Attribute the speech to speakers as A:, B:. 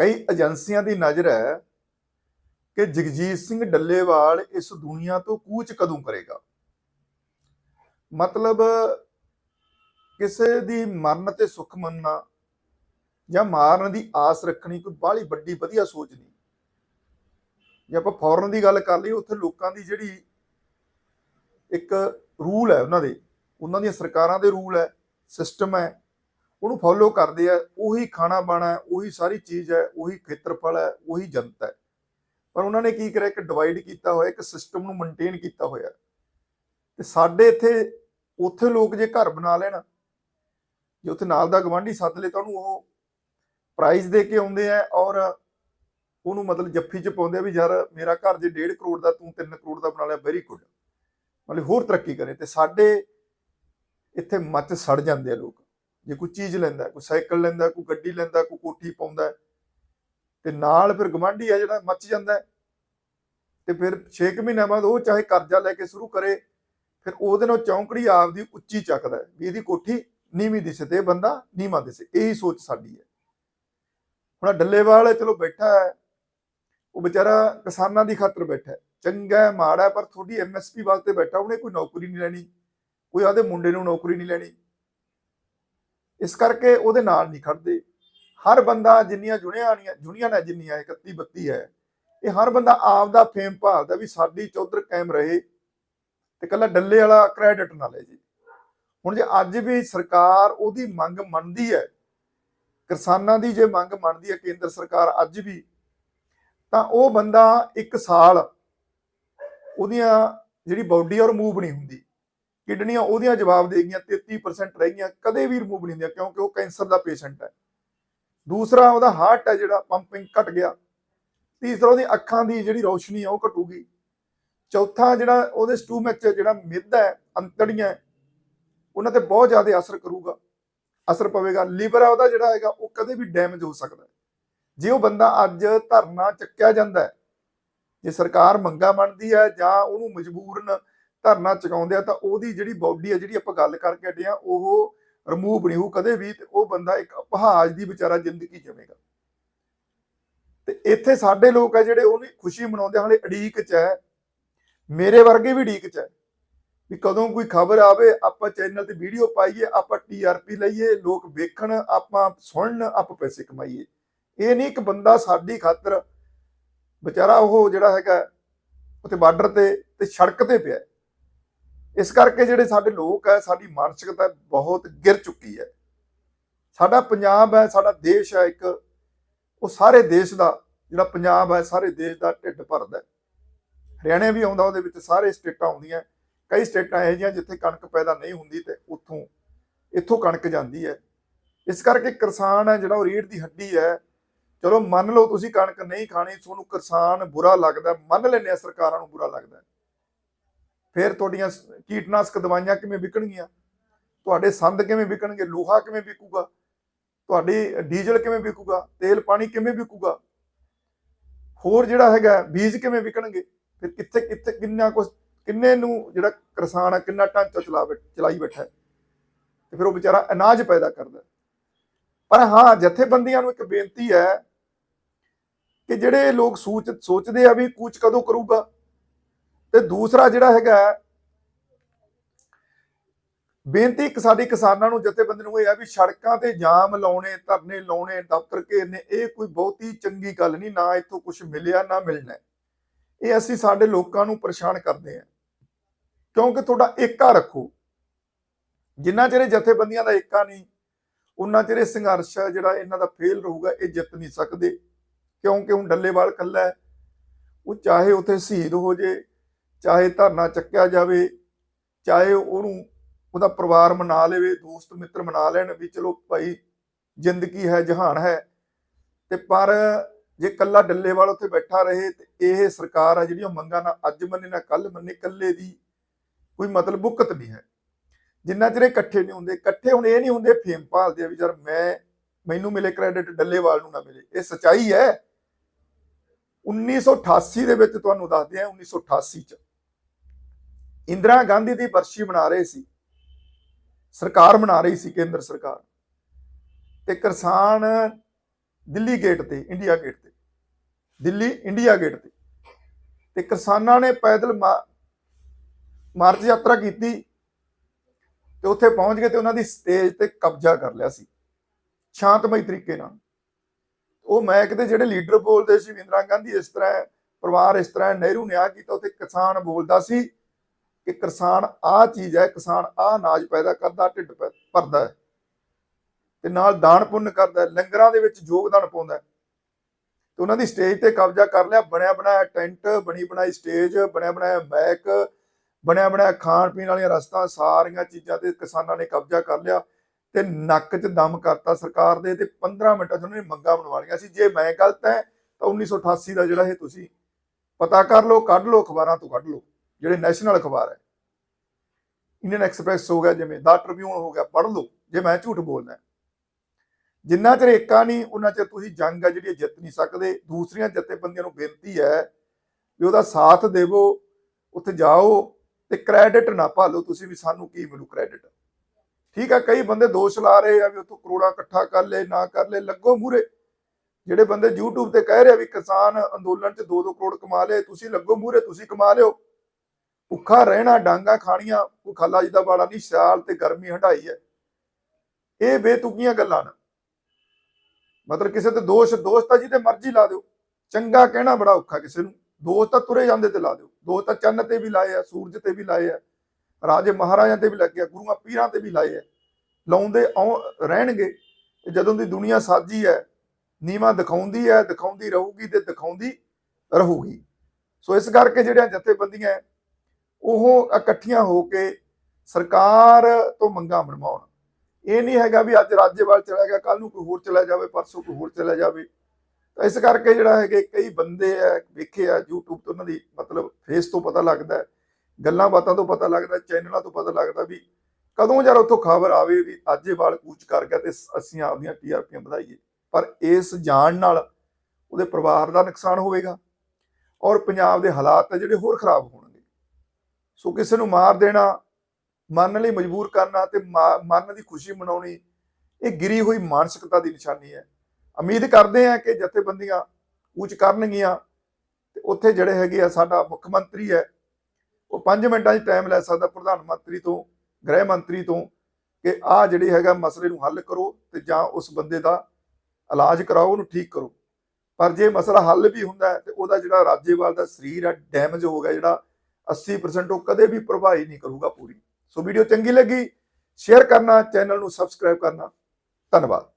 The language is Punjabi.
A: ਕਈ ਏਜੰਸੀਆਂ ਦੀ ਨਜ਼ਰ ਹੈ ਕਿ ਜਗਜੀਤ ਸਿੰਘ ਡੱਲੇਵਾਲ ਇਸ ਦੁਨੀਆ ਤੋਂ ਕੂਚ ਕਦੋਂ ਕਰੇਗਾ? ਮਤਲਬ ਕਿਸੇ ਦੀ ਮਰਨ ਤੇ ਸੁੱਖ ਮੰਨਣਾ ਜਾਂ ਮਾਰਨ ਦੀ ਆਸ ਰੱਖਣੀ ਕੋਈ ਬਾਹਲੀ ਵੱਡੀ ਵਧੀਆ ਸੋਚ ਨਹੀਂ। ਜੇ ਆਪਾਂ ਫੌਰਨ ਦੀ ਗੱਲ ਕਰ ਲਈਏ, ਉੱਥੇ ਲੋਕਾਂ ਦੀ ਜਿਹੜੀ ਇੱਕ ਰੂਲ ਹੈ ਉਹਨਾਂ ਦੇ, ਉਹਨਾਂ ਦੀਆਂ ਸਰਕਾਰਾਂ ਦੇ ਰੂਲ ਹੈ, ਸਿਸਟਮ ਹੈ ਉਹਨੂੰ ਫੋਲੋ ਕਰਦੇ ਆ, ਉਹੀ ਖਾਣਾ ਬਾਣਾ ਉਹੀ ਸਾਰੀ ਚੀਜ਼ ਹੈ, ਉਹੀ ਖੇਤਰਫਲ ਹੈ, ਉਹੀ ਜਨਤਾ ਹੈ। ਪਰ ਉਹਨਾਂ ਨੇ ਕੀ ਕਰਿਆ? ਇੱਕ ਡਿਵਾਈਡ ਕੀਤਾ ਹੋਇਆ, ਇੱਕ ਸਿਸਟਮ ਨੂੰ ਮੇਨਟੇਨ ਕੀਤਾ ਹੋਇਆ। ਤੇ ਸਾਡੇ ਇੱਥੇ, ਉੱਥੇ ਲੋਕ ਜੇ ਘਰ ਬਣਾ ਲੈਣ, ਜੇ ਉੱਥੇ ਨਾਲ ਦਾ ਗਵਾਂਢੀ ਸੱਦ ਲੇ ਤਾਂ ਉਹਨੂੰ ਉਹ ਪ੍ਰਾਈਜ਼ ਦੇ ਕੇ ਆਉਂਦੇ ਆ ਔਰ ਉਹਨੂੰ ਮਤਲਬ ਜੱਫੀ ਚ ਪਾਉਂਦੇ ਆ ਵੀ ਯਾਰ ਮੇਰਾ ਘਰ ਜੇ 1.5 ਕਰੋੜ ਦਾ, ਤੂੰ 3 ਕਰੋੜ ਦਾ ਬਣਾ ਲਿਆ ਵੈਰੀ ਗੁੱਡ ਮਤਲਬ ਹੋਰ ਤਰੱਕੀ ਕਰੇ। ਤੇ ਸਾਡੇ ਇੱਥੇ ਮੱਚ ਸੜ ਜਾਂਦੇ ਆ ਲੋਕ। ਜੇ ਕੋਈ ਚੀਜ਼ ਲੈਂਦਾ, ਕੋਈ ਸਾਈਕਲ ਲੈਂਦਾ, ਕੋਈ ਗੱਡੀ ਲੈਂਦਾ, ਕੋਈ ਕੋਠੀ ਪਾਉਂਦਾ ਤੇ ਨਾਲ ਫਿਰ ਗਵਾਂਢੀ ਆ ਜਿਹੜਾ ਮੱਚ ਜਾਂਦਾ ਤੇ ਫਿਰ 6 ਮਹੀਨਿਆਂ ਬਾਅਦ ਉਹ ਚਾਹੇ ਕਰਜ਼ਾ ਲੈ ਕੇ ਸ਼ੁਰੂ ਕਰੇ, ਫਿਰ ਉਹਦੇ ਨਾਲ ਚੌਂਕੜੀ ਆਪਦੀ ਉੱਚੀ ਚੱਕਦਾ ਵੀ ਇਹਦੀ ਕੋਠੀ ਨੀਵੀਂ ਦਿਸੇ ਤੇ ਬੰਦਾ ਨੀਵਾਂ ਦਿਸੇ, ਇਹੀ ਸੋਚ ਸਾਡੀ ਹੈ। ਹੁਣ ਡੱਲੇਵਾਲ ਚਲੋ ਬੈਠਾ ਹੈ, ਉਹ ਵਿਚਾਰਾ ਕਿਸਾਨਾਂ ਦੀ ਖਾਤਰ ਬੈਠਾ ਹੈ, ਚੰਗਾ ਮਾੜਾ ਪਰ ਤੁਹਾਡੀ ਐਮਐਸਪੀ ਵਾਸਤੇ ਬੈਠਾ, ਉਹਨੇ ਕੋਈ ਨੌਕਰੀ ਨਹੀਂ ਲੈਣੀ, ਕੋਈ ਆਦੇ ਮੁੰਡੇ ਨੂੰ ਨੌਕਰੀ ਨਹੀਂ ਲੈਣੀ ਇਸ ਕਰਕੇ ਉਹਦੇ ਨਾਲ ਨਹੀਂ ਖੜਦੇ। ਹਰ ਬੰਦਾ ਜਿੰਨੀਆਂ ਜੁਣੀਆਂ ਆਣੀਆਂ, ਜੁਣੀਆਂ ਨੇ ਜਿੰਨੀਆਂ 31 32 ਹੈ। ਇਹ ਹਰ ਬੰਦਾ ਆਪ ਦਾ ਫੇਮ ਭਾਲਦਾ ਵੀ ਸਾਡੀ ਚੌਧਰ ਕਾਇਮ ਰਹੇ ਤੇ ਕੱਲਾ ਡੱਲੇ ਵਾਲਾ ਕ੍ਰੈਡਿਟ ਨਾ ਲੈ ਜੀ। ਹੁਣ ਜੇ ਅੱਜ ਵੀ ਸਰਕਾਰ ਉਹਦੀ ਮੰਗ ਮੰਨਦੀ ਹੈ, ਕਿਸਾਨਾਂ ਦੀ ਜੇ ਮੰਗ ਮੰਨਦੀ ਹੈ, ਕੇਂਦਰ ਸਰਕਾਰ ਅੱਜ ਵੀ, ਤਾਂ ਉਹ ਬੰਦਾ ਇੱਕ ਸਾਲ ਉਹਦੀਆਂ ਜਿਹੜੀ ਬਾਡੀ ਆ ਉਹ ਰਿਮੂਵ ਨਹੀਂ ਹੁੰਦੀ। ਕਿਡਨੀਆਂ ਉਹਦੀਆਂ ਜਵਾਬ ਦੇ ਗਈਆਂ 33% ਰਹਿ ਗਈਆਂ, ਕਦੇ ਵੀ ਰਿਮੂਵ ਨਹੀਂ ਹੁੰਦੀਆਂ, ਕਿਉਂਕਿ ਉਹ ਕੈਂਸਰ ਦਾ ਪੇਸ਼ੈਂਟ ਹੈ। ਦੂਸਰਾ ਉਹਦਾ ਹਾਰਟ ਹੈ ਜਿਹੜਾ ਪੰਪਿੰਗ ਘਟ ਗਿਆ। ਤੀਸਰਾ ਉਹਦੀ ਅੱਖਾਂ ਦੀ ਜਿਹੜੀ ਰੋਸ਼ਨੀ ਆ ਉਹ ਘਟੂਗੀ। ਚੌਥਾ ਜਿਹੜਾ ਉਹਦੇ ਸਟੂਮਕ ਜਿਹੜਾ ਮਿੱਧ ਹੈ, ਅੰਤੜੀਆਂ ਉਹਨਾਂ ਤੇ ਬਹੁਤ ਜ਼ਿਆਦਾ ਅਸਰ ਕਰੂਗਾ। ਅਸਰ ਪਵੇਗਾ। ਲੀਵਰ ਆ ਉਹਦਾ ਜਿਹੜਾ ਹੈਗਾ, ਉਹ ਕਦੇ ਵੀ ਡੈਮੇਜ ਹੋ ਸਕਦਾ ਹੈ। ਜੇ ਉਹ ਬੰਦਾ ਅੱਜ ਧਰਨਾ ਚੱਕਿਆ ਜਾਂਦਾ ਹੈ, ਜੇ ਸਰਕਾਰ ਮੰਗਾ ਮੰਨਦੀ ਹੈ ਜਾਂ ਉਹਨੂੰ ਮਜਬੂਰਨ ਧਰਨਾ ਚੁਕਾਉਂਦੇ ਆ ਤਾਂ ਉਹਦੀ ਜਿਹੜੀ ਬਾਡੀ ਆ, ਜਿਹੜੀ ਆਪਾਂ ਗੱਲ ਕਰਕੇ ਹਟੇ ਆ, ਉਹ ਰਿਮੂਵ ਨਹੀਂ ਹੋ ਕਦੇ ਵੀ ਤੇ ਉਹ ਬੰਦਾ ਇੱਕ ਅਪਹਾਜ ਦੀ ਵਿਚਾਰਾ ਜ਼ਿੰਦਗੀ ਜਿਵੇਗਾ। ਤੇ ਇੱਥੇ ਸਾਡੇ ਲੋਕ ਆ ਜਿਹੜੇ ਉਹਨੀ ਖੁਸ਼ੀ ਮਨਾਉਂਦੇ ਹਾਲੇ ਅੜੀਕ ਚ ਹੈ। ਮੇਰੇ ਵਰਗੇ ਵੀ ਅੜੀਕ ਚ ਹੈ। ਵੀ ਕਦੋਂ ਕੋਈ ਖਬਰ ਆਵੇ, ਆਪਾਂ ਚੈਨਲ ਤੇ ਵੀਡੀਓ ਪਾਈਏ, ਆਪਾਂ ਟੀਆਰਪੀ ਲਈਏ, ਲੋਕ ਵੇਖਣ, ਆਪਾਂ ਸੁਣਨ, ਆਪਾਂ ਪੈਸੇ ਕਮਾਈਏ। ਇਹ ਨਹੀਂ ਇੱਕ ਬੰਦਾ ਸਾਡੀ ਖਾਤਰ ਵਿਚਾਰਾ ਉਹ ਜਿਹੜਾ ਹੈਗਾ, ਉੱਥੇ ਬਾਰਡਰ ਤੇ ਤੇ ਸੜਕ ਤੇ ਪਿਆ ਇਸ ਕਰਕੇ ਜਿਹੜੇ ਸਾਡੇ ਲੋਕ ਹੈ, ਸਾਡੀ ਮਾਨਸਿਕਤਾ ਬਹੁਤ ਗਿਰ ਚੁੱਕੀ ਹੈ। ਸਾਡਾ ਪੰਜਾਬ ਹੈ, ਸਾਡਾ ਦੇਸ਼ ਹੈ ਇੱਕ, ਉਹ ਸਾਰੇ ਦੇਸ਼ ਦਾ, ਜਿਹੜਾ ਪੰਜਾਬ ਹੈ, ਸਾਰੇ ਦੇਸ਼ ਦਾ ਢਿੱਡ ਭਰਦਾ ਹੈ। ਹਰਿਆਣਾ ਵੀ ਆਉਂਦਾ, ਉਹਦੇ ਵਿੱਚ ਸਾਰੇ ਸਟੇਟਾਂ ਆਉਂਦੀਆਂ ਕਈ ਸਟੇਟਾਂ ਇਹੋ ਜਿਹੀਆਂ ਜਿੱਥੇ ਕਣਕ ਪੈਦਾ ਨਹੀਂ ਹੁੰਦੀ ਤੇ ਉੱਥੋਂ, ਇੱਥੋਂ ਕਣਕ ਜਾਂਦੀ ਹੈ। ਇਸ ਕਰਕੇ ਕਿਸਾਨ ਹੈ, ਜਿਹੜਾ ਉਹ ਰੀੜ ਦੀ ਹੱਡੀ ਹੈ। ਚਲੋ ਮੰਨ ਲਓ ਤੁਸੀਂ ਕਣਕ ਨਹੀਂ ਖਾਣੀ, ਤੁਹਾਨੂੰ ਕਿਸਾਨ ਬੁਰਾ ਲੱਗਦਾ, ਮੰਨ ਲੈਂਦੇ ਆ ਸਰਕਾਰਾਂ ਨੂੰ ਬੁਰਾ ਲੱਗਦਾ ਫਿਰ ਤੁਹਾਡੀਆਂ ਕੀਟਨਾਸ਼ਕ ਦਵਾਈਆਂ ਕਿਵੇਂ ਵਿਕਣਗੀਆਂ? ਤੁਹਾਡੇ ਸੰਦ ਕਿਵੇਂ ਵਿਕਣਗੇ? ਲੋਹਾ ਕਿਵੇਂ ਵਿਕੂਗਾ? ਤੁਹਾਡੀ ਡੀਜ਼ਲ ਕਿਵੇਂ ਵਿਕੂਗਾ? ਤੇਲ ਪਾਣੀ ਕਿਵੇਂ ਵਿਕੂਗਾ? ਹੋਰ ਜਿਹੜਾ ਹੈਗਾ ਬੀਜ ਕਿਵੇਂ ਵਿਕਣਗੇ? ਫਿਰ ਕਿੱਥੇ ਕਿੱਥੇ, ਕਿੰਨਾ ਕੁਛ, ਕਿੰਨੇ ਨੂੰ ਜਿਹੜਾ ਕਿਸਾਨ ਆ, ਕਿੰਨਾ ਢਾਂਚਾ ਚਲਾ ਬੈ- ਚਲਾਈ ਬੈਠਾ ਤੇ ਫਿਰ ਉਹ ਵਿਚਾਰਾ ਅਨਾਜ ਪੈਦਾ ਕਰਦਾ ਪਰ ਹਾਂ, ਜਥੇਬੰਦੀਆਂ ਨੂੰ ਇੱਕ ਬੇਨਤੀ ਹੈ ਕਿ ਜਿਹੜੇ ਲੋਕ ਸੋਚ, ਸੋਚਦੇ ਆ ਵੀ ਕੂਚ ਕਦੋਂ ਕਰੂਗਾ? ਤੇ ਦੂਸਰਾ ਜਿਹੜਾ ਹੈਗਾ ਬੇਨਤੀ ਇੱਕ ਸਾਡੀ ਕਿਸਾਨਾਂ ਨੂੰ, ਜਥੇਬੰਦੀ ਨੂੰ ਇਹ ਆ ਵੀ ਸੜਕਾਂ ਤੇ ਜਾਮ ਲਾਉਣੇ, ਧਰਨੇ ਲਾਉਣੇ, ਦਫ਼ਤਰ ਘੇਰਨੇ, ਇਹ ਕੋਈ ਬਹੁਤੀ ਚੰਗੀ ਗੱਲ ਨਹੀਂ, ਨਾ ਇੱਥੋਂ ਕੁਝ ਮਿਲਿਆ, ਨਾ ਮਿਲਣਾ। ਇਹ ਅਸੀਂ ਸਾਡੇ ਲੋਕਾਂ ਨੂੰ ਪਰੇਸ਼ਾਨ ਕਰਦੇ ਆ ਕਿਉਂਕਿ ਤੁਹਾਡਾ ਏਕਾ ਰੱਖੋ। ਜਿੰਨਾ ਚਿਰ ਜਥੇਬੰਦੀਆਂ ਦਾ ਏਕਾ ਨਹੀਂ ਉਹਨਾਂ ਚਿਰ ਸੰਘਰਸ਼ ਜਿਹੜਾ ਇਹਨਾਂ ਦਾ ਫੇਲ ਰਹੂਗਾ, ਇਹ ਜਿੱਤ ਨਹੀਂ ਸਕਦੇ। ਕਿਉਂਕਿ ਹੁਣ ਡੱਲੇਵਾਲ ਕੱਲਾ ਹੈ। ਉਹ ਚਾਹੇ ਉੱਥੇ ਸ਼ਹੀਦ ਹੋ ਜੇ ਚਾਹੇ ਧਰਨਾ ਚੱਕਿਆ ਜਾਵੇ, ਚਾਹੇ ਉਹਨੂੰ ਉਹਦਾ ਪਰਿਵਾਰ ਮਨਾ ਲਵੇ, ਦੋਸਤ ਮਿੱਤਰ ਮਨਾ ਲੈਣ ਵੀ ਚਲੋ ਭਾਈ ਜ਼ਿੰਦਗੀ ਹੈ, ਜਹਾਨ ਹੈ। ਤੇ ਪਰ ਜੇ ਕੱਲਾ ਡੱਲੇਵਾਲ ਉੱਥੇ ਬੈਠਾ ਰਹੇ ਤੇ ਇਹ ਸਰਕਾਰ ਆ ਜਿਹੜੀਆਂ ਮੰਗਾਂ ਨਾ ਅੱਜ ਮੰਨੇ ਨਾ ਕੱਲ ਮੰਨੇ ਕੱਲੇ ਦੀ ਕੋਈ ਮਤਲਬ ਬੁੱਕਤ ਨਹੀਂ ਹੈ। ਜਿੰਨਾ ਚਿਰ ਇਕੱਠੇ ਨਹੀਂ ਹੁੰਦੇ, ਇਕੱਠੇ ਹੁਣ ਇਹ ਨਹੀਂ ਹੁੰਦੇ ਫੇਮ ਭਾਲਦੇ ਆ ਵੀ ਯਾਰ ਮੈਂ, ਮੈਨੂੰ ਮਿਲੇ ਕ੍ਰੈਡਿਟ, ਡੱਲੇਵਾਲ ਨੂੰ ਨਾ ਮਿਲੇ। ਇਹ ਸਚਾਈ ਹੈ। 1988 ਦੇ ਵਿੱਚ ਤੁਹਾਨੂੰ ਦੱਸਦੇ ਆ 1988 ਚ। ਇੰਦਰਾ ਗਾਂਧੀ ਦੀ ਬਰਸ਼ੀ ਮਨਾ ਰਹੇ ਸੀ। ਸਰਕਾਰ ਮਨਾ ਰਹੀ ਸੀ ਕੇਂਦਰ ਸਰਕਾਰ। ਤੇ ਕਿਸਾਨ ਦਿੱਲੀ ਗੇਟ ਤੇ, ਇੰਡੀਆ ਗੇਟ ਤੇ। ਦਿੱਲੀ, ਇੰਡੀਆ ਗੇਟ ਤੇ। ਤੇ ਕਿਸਾਨਾਂ ਨੇ ਪੈਦਲ ਮਾ- ਮਾਰਚ ਯਾਤਰਾ ਕੀਤੀ। ਤੇ ਉੱਥੇ ਪਹੁੰਚ ਗਏ ਤੇ ਉਹਨਾਂ ਦੀ ਸਟੇਜ ਤੇ ਕਬਜ਼ਾ ਕਰ ਲਿਆ ਸੀ। ਸ਼ਾਂਤਮਈ ਤਰੀਕੇ ਨਾਲ। ਉਹ ਮੈਂ ਦੇ ਜਿਹੜੇ ਲੀਡਰ ਬੋਲਦੇ ਸੀ ਇੰਦਰਾ ਗਾਂਧੀ ਇਸ ਤਰ੍ਹਾਂ ਪਰਿਵਾਰ ਇਸ ਤਰ੍ਹਾਂ ਨਹਿਰੂ ਨੇ ਆ ਕੀਤਾ, ਉੱਥੇ ਕਿਸਾਨ ਬੋਲਦਾ ਸੀ। ਕਿ ਕਿਸਾਨ ਆ ਚੀਜ਼ ਹੈ, ਕਿਸਾਨ ਆ ਅਨਾਜ ਪੈਦਾ ਕਰਦਾ, ਢਿੱਡ ਭਰ- ਭਰਦਾ ਹੈ। ਤੇ ਨਾਲ ਦਾਨ ਪੁੰਨ ਕਰਦਾ ਲੰਗਰਾਂ ਦੇ ਵਿੱਚ ਯੋਗਦਾਨ ਪਾਉਂਦਾ ਤੇ ਉਹਨਾਂ ਦੀ ਸਟੇਜ ਤੇ ਕਬਜ਼ਾ ਕਰ ਲਿਆ, ਬਣਿਆ ਬਣਾਇਆ ਟੈਂਟ, ਬਣੀ ਬਣਾਈ ਸਟੇਜ, ਬਣਿਆ ਬਣਾਇਆ ਮੈਕ, ਬਣਿਆ ਬਣਾਇਆ ਖਾਣ ਪੀਣ ਵਾਲੀਆਂ ਰਸਤਾ, ਸਾਰੀਆਂ ਚੀਜ਼ਾਂ ਤੇ ਕਿਸਾਨਾਂ ਨੇ ਕਬਜ਼ਾ ਕਰ ਲਿਆ ਤੇ ਨੱਕ 'ਚ ਦਮ ਕਰਤਾ ਸਰਕਾਰ ਦੇ ਤੇ 15 ਮਿੰਟਾਂ 'ਚ ਉਹਨਾਂ ਨੇ ਮੰਗਾਂ ਬਣਵਾ ਲਈਆਂ ਸੀ। ਜੇ ਮੈਂ ਗਲਤ ਹੈ ਤਾਂ 1988 ਦਾ ਜਿਹੜਾ ਇਹ ਤੁਸੀਂ ਪਤਾ ਕਰ ਲਓ, ਕੱਢ ਲਓ, ਅਖਬਾਰਾਂ ਤੋਂ ਕੱਢ ਲਓ। ਜਿਹੜੇ ਨੈਸ਼ਨਲ ਅਖਬਾਰ ਹੈ। ਇੰਡੀਅਨ ਐਕਸਪ੍ਰੈਸ ਹੋ ਗਿਆ ਜਿਵੇਂ ਦਾ ਟ੍ਰਿਬਿਊਨ ਹੋ ਗਿਆ, ਪੜ੍ਹ ਲਓ, ਜੇ ਮੈਂ ਝੂਠ ਬੋਲਦਾ ਜਿੰਨਾ ਚਿਰ ਏਕਾ ਨਹੀਂ ਉਹਨਾਂ ਚਿਰ ਤੁਸੀਂ ਜੰਗ ਆ ਜਿਹੜੀ ਜਿੱਤ ਨਹੀਂ ਸਕਦੇ। ਦੂਸਰੀਆਂ ਜਥੇਬੰਦੀਆਂ ਨੂੰ ਬੇਨਤੀ ਹੈ ਵੀ ਉਹਦਾ ਸਾਥ ਦੇਵੋ, ਉੱਥੇ ਜਾਓ ਤੇ ਕ੍ਰੈਡਿਟ ਨਾ ਭਾਲੋ, ਤੁਸੀਂ ਵੀ ਸਾਨੂੰ ਕੀ ਮਿਲੂ ਕ੍ਰੈਡਿਟ ਠੀਕ ਆ, ਕਈ ਬੰਦੇ ਦੋਸ਼ ਲਾ ਰਹੇ ਆ ਵੀ ਉੱਥੋਂ ਕਰੋੜਾ ਇਕੱਠਾ ਕਰ ਲੈ ਨਾ ਕਰ ਲੈ ਲੱਗੋ ਮੂਰੇ ਜਿਹੜੇ ਬੰਦੇ YouTube ਤੇ ਕਹਿ ਰਹੇ ਆ ਵੀ ਕਿਸਾਨ ਅੰਦੋਲਨ 'ਚ 2-2 ਕਰੋੜ ਕਮਾ ਲਏ, ਤੁਸੀਂ ਲੱਗੋ ਮੂਰੇ ਤੁਸੀਂ ਕਮਾ ਲਿਓ। ਭੁੱਖਾ ਰਹਿਣਾ ਡਾਂਗਾ ਖਾਣੀਆਂ ਕੋਈ ਖਾਲਾ ਜੀ ਦਾ ਬਾੜਾ ਨਹੀਂ ਸਿਆਲ ਤੇ ਗਰਮੀ ਹੰਡਾਈ ਹੈ। ਇਹ ਬੇਤੁਕੀਆਂ ਗੱਲਾਂ ਨਾ। ਮਤਲਬ ਕਿਸੇ ਤੇ ਦੋਸ਼ ਦੋਸ਼ ਤਾਂ ਜਿਹਦੇ ਮਰਜ਼ੀ ਲਾ ਦਿਓ। ਚੰਗਾ ਕਹਿਣਾ ਬੜਾ ਔਖਾ ਕਿਸੇ ਨੂੰ। ਦੋਸ਼ ਤਾਂ ਤੁਰੇ ਜਾਂਦੇ ਤੇ ਲਾ ਦਿਓ। ਦੋਸ਼ ਤਾਂ ਚੰਨ ਤੇ ਵੀ ਲਾਏ ਆ ਸੂਰਜ ਤੇ ਵੀ ਲਾਏ ਆ ਰਾਜੇ ਮਹਾਰਾਜਾ ਤੇ ਵੀ ਲੱਗਿਆ ਗੁਰੂਆਂ ਪੀਰਾਂ ਤੇ ਵੀ ਲਾਏ ਆ। ਲਾਉਂਦੇ ਆਉ ਰਹਿਣਗੇ। ਜਦੋਂ ਦੀ ਦੁਨੀਆ ਸਾਜੀ ਹੈ ਨੀਵਾ ਦਿਖਾਉਂਦੀ ਹੈ ਦਿਖਾਉਂਦੀ ਰਹੂਗੀ ਤੇ ਦਿਖਾਉਂਦੀ ਰਹੂਗੀ। ਸੋ ਇਸ ਕਰਕੇ ਜਿਹੜੀਆਂ ਜਥੇਬੰਦੀਆਂ ਹੈ, ਉਹ ਇਕੱਠੀਆਂ ਹੋ ਕੇ ਸਰਕਾਰ ਤੋਂ ਮੰਗਾਂ ਮਨਵਾਉਣ ਇਹ ਨਹੀਂ ਹੈਗਾ ਵੀ ਅੱਜ ਰਾਜੇਵਾਲ ਚਲਾ ਗਿਆ ਕੱਲ ਨੂੰ ਕੋਈ ਹੋਰ ਚਲਾ ਜਾਵੇ, ਪਰਸੋਂ ਕੋਈ ਹੋਰ ਚਲਾ ਜਾਵੇ। ਤਾਂ ਇਸ ਕਰਕੇ ਜਿਹੜਾ ਹੈਗੇ ਕਈ ਬੰਦੇ ਆ, ਵੇਖੇ ਆ YouTube ਤੋਂ ਉਹਨਾਂ ਦੀ ਮਤਲਬ ਫੇਸ ਤੋਂ ਪਤਾ ਲੱਗਦਾ ਗੱਲਾਂ ਬਾਤਾਂ ਤੋਂ ਪਤਾ ਲੱਗਦਾ ਚੈਨਲਾਂ ਤੋਂ ਪਤਾ ਲੱਗਦਾ ਵੀ ਕਦੋਂ ਯਾਰ ਉੱਥੋਂ ਖਬਰ ਆਵੇ ਵੀ ਆਜੇਵਾਲ ਕੂਚ ਕਰ ਗਿਆ ਤੇ ਅਸੀਂ ਆਪਦੀਆਂ ਟੀਆਰਪੀਆਂ ਵਧਾਈਏ। ਪਰ ਇਸ ਜਾਣ ਨਾਲ ਉਹਦੇ ਪਰਿਵਾਰ ਦਾ ਨੁਕਸਾਨ ਹੋਵੇਗਾ ਔਰ ਪੰਜਾਬ ਦੇ ਹਾਲਾਤ ਆ ਜਿਹੜੇ ਹੋਰ ਖਰਾਬ ਹੋਣਗੇ ਸੋ ਕਿਸੇ ਨੂੰ ਮਾਰ ਦੇਣਾ, ਮਰਨ ਲਈ ਮਜਬੂਰ ਕਰਨਾ ਤੇ ਮਾ- ਮਰਨ ਦੀ ਖੁਸ਼ੀ ਮਨਾਉਣੀ, ਇਹ ਗਿਰੀ ਹੋਈ ਮਾਨਸਿਕਤਾ ਦੀ ਨਿਸ਼ਾਨੀ ਹੈ। ਉਮੀਦ ਕਰਦੇ ਹਾਂ ਕਿ ਜਥੇਬੰਦੀਆਂ ਉੱਚ ਕਰਨਗੀਆਂ ਤੇ ਉੱਥੇ ਜਿਹੜੇ ਹੈਗੇ ਆ ਸਾਡਾ ਮੁੱਖ ਮੰਤਰੀ ਹੈ, ਉਹ 5 ਮਿੰਟਾਂ 'ਚ ਟਾਈਮ ਲੈ ਸਕਦਾ ਪ੍ਰਧਾਨ ਮੰਤਰੀ ਤੋਂ, ਗ੍ਰਹਿ ਮੰਤਰੀ ਤੋਂ ਕਿ ਆਹ ਜਿਹੜੀ ਹੈਗਾ ਮਸਲੇ ਨੂੰ ਹੱਲ ਕਰੋ ਤੇ ਜਾਂ ਉਸ ਬੰਦੇ ਦਾ ਇਲਾਜ ਕਰਾਓ, ਉਹਨੂੰ ਠੀਕ ਕਰੋ। ਪਰ ਜੇ ਮਸਲਾ ਹੱਲ ਵੀ ਹੁੰਦਾ ਹੈ ਤੇ ਉਹਦਾ ਜਿਹੜਾ ਰਾਜੇਵਾਲ ਦਾ ਸਰੀਰ ਆ, ਡੈਮੇਜ ਹੋ ਗਿਆ ਜਿਹੜਾ 80% ਉਹ ਕਦੇ ਵੀ ਪ੍ਰਭਾਵੀ ਨਹੀਂ ਕਰੂਗਾ ਪੂਰੀ। ਸੋ ਵੀਡੀਓ ਚੰਗੀ ਲੱਗੀ ਸ਼ੇਅਰ ਕਰਨਾ ਚੈਨਲ ਨੂੰ ਸਬਸਕ੍ਰਾਈਬ ਕਰਨਾ। ਧੰਨਵਾਦ।